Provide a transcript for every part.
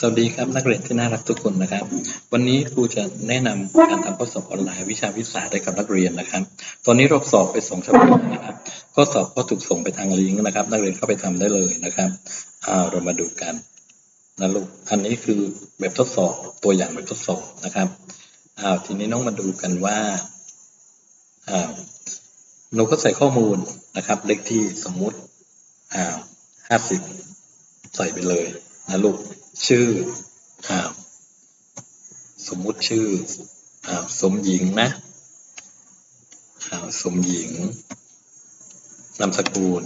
สวัสดีครับนักเรียนที่น่ารักทุกคนนะครับ วันนี้ครูจะแนะนำการทำข้อสอบออนไลน์วิชาวิทยาห์ให้กับนักเรียนนะครับ ตอนนี้เราสอบไปสองฉบับนะครับข้อสอบก็ถูกส่งไปทางลิงก์นะครับ นักเรียนเข้าไปทำได้เลยนะครับอ่าเรามาดูกันนะลูกอันนี้คือแบบทดสอบตัวอย่างแบบทดสอบนะครับอ้าวทีนี้น้องมาดูกันว่าอ้าวหนูก็ใส่ข้อมูลนะครับ เลขที่สมมุติอ้าวห้าสิบใส่ไปเลยนะลูก ชื่ออ่าสมมุติชื่ออ่าสมหญิงนะอ่าสมหญิงนามสกุล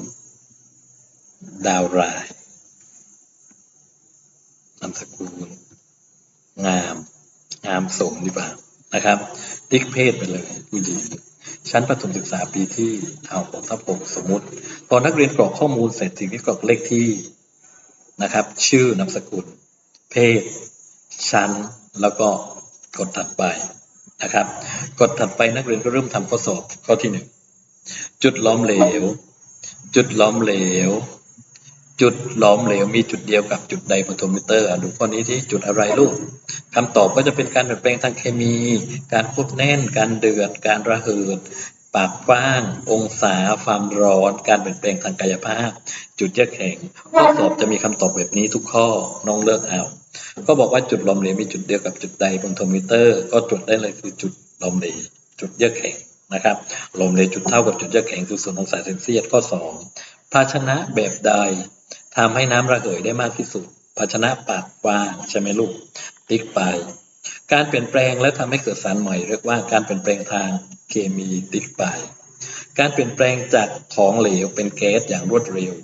ดาวรายนามสกุลงาม งามสมดีกว่านะครับติ๊กเพศไปเลยผู้หญิงชั้นประถมศึกษาปีที่เอาผมทับผมสมมุติ พอนักเรียนกรอกข้อมูลเสร็จสิ่งที่กรอกเลขที่นะครับ ชื่อนามสกุล เพศ ชั้น แล้วก็กดถัดไปนะครับ กดถัดไปนักเรียนก็เริ่มทำข้อสอบข้อที่หนึ่งจุดล้อมเหลว จุดล้อมเหลว จุดล้อมเหลวมีจุดเดียวกับจุดไดโพโทมิเตอร์ดูข้อนี้ที่จุดอะไรลูกคำตอบก็จะเป็นการเปลี่ยนแปลงทางเคมี การควบแน่น การเดือด การระเหิด ปากกว้าง องศา ความร้อน การเปลี่ยนแปลงทางกายภาพ จุดเยือกแข็งข้อสอบจะมีคำตอบแบบนี้ทุกข้อ น้องเลือกเอา ก็บอกว่าจุดลมเหลวมีจุดเดียวกับจุดใดบนโทมิเตอร์ ก็ตรวจได้เลยคือจุดลมเหลว จุดเยือกแข็งนะครับ ลมเหลวจุดเท่ากับจุดเยือกแข็งคือส่วนของสายเซนเซียส ข้อสองภาชนะแบบใดทำให้น้ำระเหยได้มากที่สุด ภาชนะปากกว้างใช่ไหมลูก ติ๊กไป การเปลี่ยนแปลงและทำให้เกิดสารใหม่เรียกว่าการเปลี่ยนแปลงทางเคมีติ๊กไปการเปลี่ยนแปลงจากของเหลวเป็นแก๊สอย่างรวดเร็ว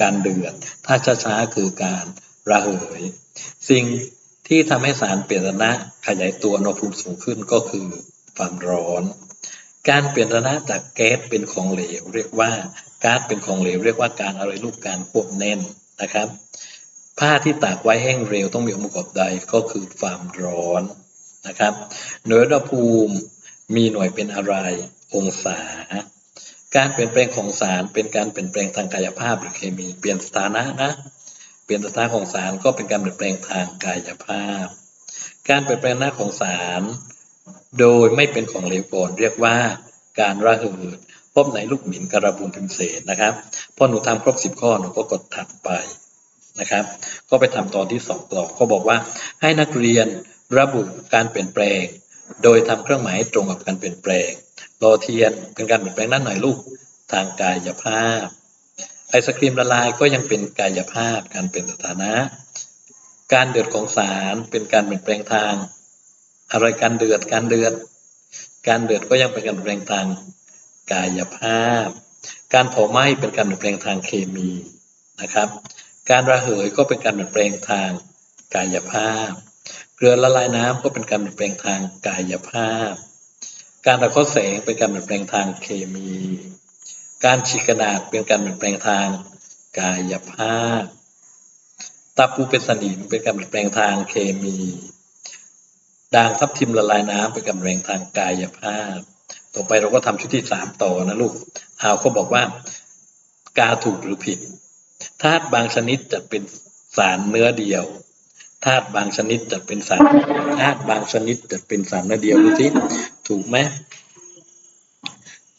การเดือด ถ้าช้าๆคือการระเหย สิ่งที่ทำให้สารเปลี่ยนสถานะขยายตัวอุณหภูมิสูงขึ้นก็คือความร้อน การเปลี่ยนสถานะจากแก๊สเป็นของเหลว เรียกว่าก๊าซเป็นของเหลว เรียกว่าการอะไรลูกการควบแน่นนะครับ ผ้าที่ตากไว้แห้งเร็วต้องมีองค์ประกอบใดก็คือความร้อน นะครับ หน่วยอุณหภูมิมีหน่วยเป็นอะไร องศา การเปลี่ยนแปลงของสารเป็นการเปลี่ยนแปลงทางกายภาพหรือเคมี เปลี่ยนสถานะนะ เปลี่ยนสถานะของสารก็เป็นการเปลี่ยนแปลงทางกายภาพ การเปลี่ยนแปลงหน้าของสารโดยไม่เป็นของเหลวก่อนเรียกว่าการระเหิดพบในลูกหมิ่นกระบุนพิมเศษนะครับ พอหนูทำครบสิบข้อหนูก็กดถัดไปนะครับ ก็ไปทำตอนที่สองต่อก็บอกว่าให้นักเรียน ระบุการเปลี่ยนแปลง โดยทำเครื่องหมายตรงกับการเปลี่ยนแปลงรอเทียนเป็นการเปลี่ยนแปลงด้านหนลูกทางกายภาพ ไอศครีมละลายก็ยังเป็นกายภาพการเป็นสถานะ การเดือดของสารเป็นการเปลี่ยนแปลงทาง อะไรการเดือดการเดือด การเดือดก็ยังเป็นการเปลี่ยนแปลงทางกายภาพ การเผาไหม้เป็นการเปลี่ยนแปลงทางเคมีนะครับ การระเหยก็เป็นการเปลี่ยนแปลงทางกายภาพ เกลือละลายน้ำก็เป็นการเปลี่ยนแปลงทางกายภาพ การระเคาะแสงเป็นการเปลี่ยนแปลงทางเคมี การฉีกกระดาษเป็นการเปลี่ยนแปลงทางกายภาพตาปูเป็นสนิมเป็นการเปลี่ยนแปลงทางเคมีด่างทับทิมละลายน้ำเป็นการเปลี่ยนแปลงทางกายภาพ ต่อไปเราก็ทำชุดที่สามต่อนะลูกเอาเขาบอกว่ากาถูกหรือผิดธาตุบางชนิดจะเป็นสารเนื้อเดียว ธาตุบางชนิดจะเป็นสารธาตุบางชนิดจะเป็นสารเนื้อเดียวดูสิถูกไหม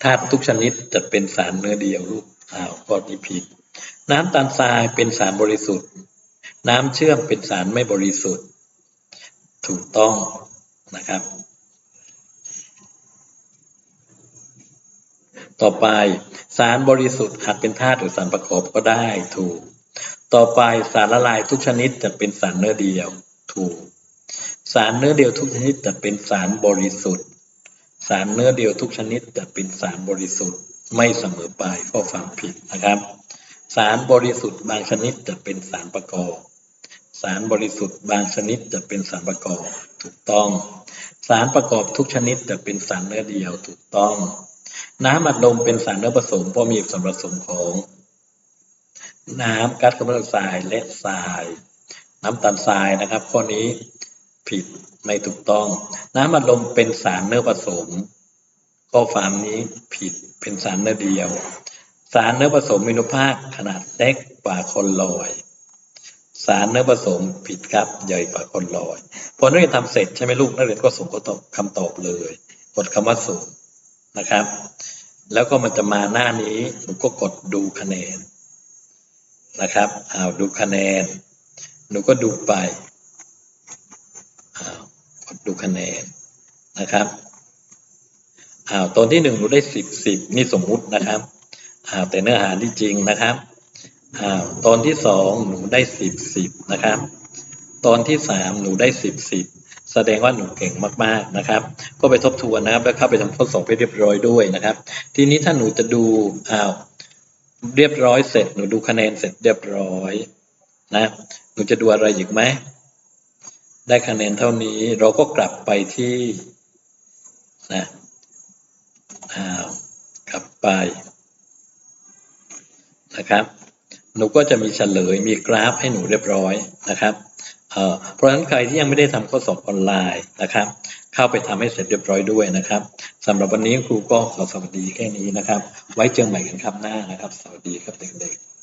ธาตุทุกชนิดจะเป็นสารเนื้อเดียวลูกอ้าวข้อนี้ผิด น้ำตาลทรายเป็นสารบริสุทธิ์ น้ำเชื่อมเป็นสารไม่บริสุทธิ์ ถูกต้องนะครับ ต่อไปสารบริสุทธิ์อาจเป็นธาตุหรือสารประกอบก็ได้ถูก ต่อไปสารละลายทุกชนิดจะเป็นสารเนื้อเดียว ถูก สารเนื้อเดียวทุกชนิดจะเป็นสารบริสุทธิ์ สารเนื้อเดียวทุกชนิดจะเป็นสารบริสุทธิ์ ไม่เสมอไปข้อฟังผิดนะครับ สารบริสุทธิ์บางชนิดจะเป็นสารประกอบ สารบริสุทธิ์บางชนิดจะเป็นสารประกอบ ถูกต้อง สารประกอบทุกชนิดจะเป็นสารเนื้อเดียว ถูกต้อง น้ำอัดลมเป็นสารเนื้อผสมเพราะมีส่วนผสมของ น้ำก๊าซคาร์บอนไดออกไซด์และทรายน้ำตาลทรายนะครับ ข้อนี้ผิดไม่ถูกต้อง น้ำอัดลมเป็นสารเนื้อผสม ข้อความนี้ผิดเป็นสารเนื้อเดียว สารเนื้อผสมมีอนุภาคขนาดเล็กกว่าคนลอย สารเนื้อผสมผิดครับใหญ่กว่าคนลอยพอนักเรียนทำเสร็จใช่ไหมลูกนักเรียนก็ส่งคำตอบคำตอบเลย กดคำว่าส่งนะครับ แล้วก็มันจะมาหน้านี้หนูก็กดดูคะแนน นะครับอ้าวดูคะแนน หนูก็ดูไปอ้าวกดดูคะแนนนะครับอ้าวตอนที่หนึ่งหนูได้สิบสิบนี่สมมุตินะครับอ้าวแต่เนื้อหาที่จริงนะครับอ้าวตอนที่สองหนูได้สิบสิบนะครับ ตอนที่สามหนูได้สิบสิบแสดงว่าหนูเก่งมากๆนะครับ ก็ไปทบทวนนะครับ แล้วเข้าไปทำข้อสอบให้เรียบร้อยด้วยนะครับ ทีนี้ถ้าหนูจะดูอ้าว เรียบร้อยเสร็จหนูดูคะแนนเสร็จเรียบร้อยนะหนูจะดูอะไรอีกไหมได้คะแนนเท่านี้เราก็กลับไปที่นะอ้าวกลับไปนะครับ หนูก็จะมีเฉลยมีกราฟให้หนูเรียบร้อยนะครับเอ่อเพราะฉะนั้นใครที่ยังไม่ได้ทำข้อสอบออนไลน์นะครับ เข้าไปทำให้เสร็จเรียบร้อยด้วยนะครับสำหรับวันนี้ครูก็ขอสวัสดีแค่นี้นะครับ ไว้เจอใหม่กันครับหน้านะครับ สวัสดีครับเด็กๆ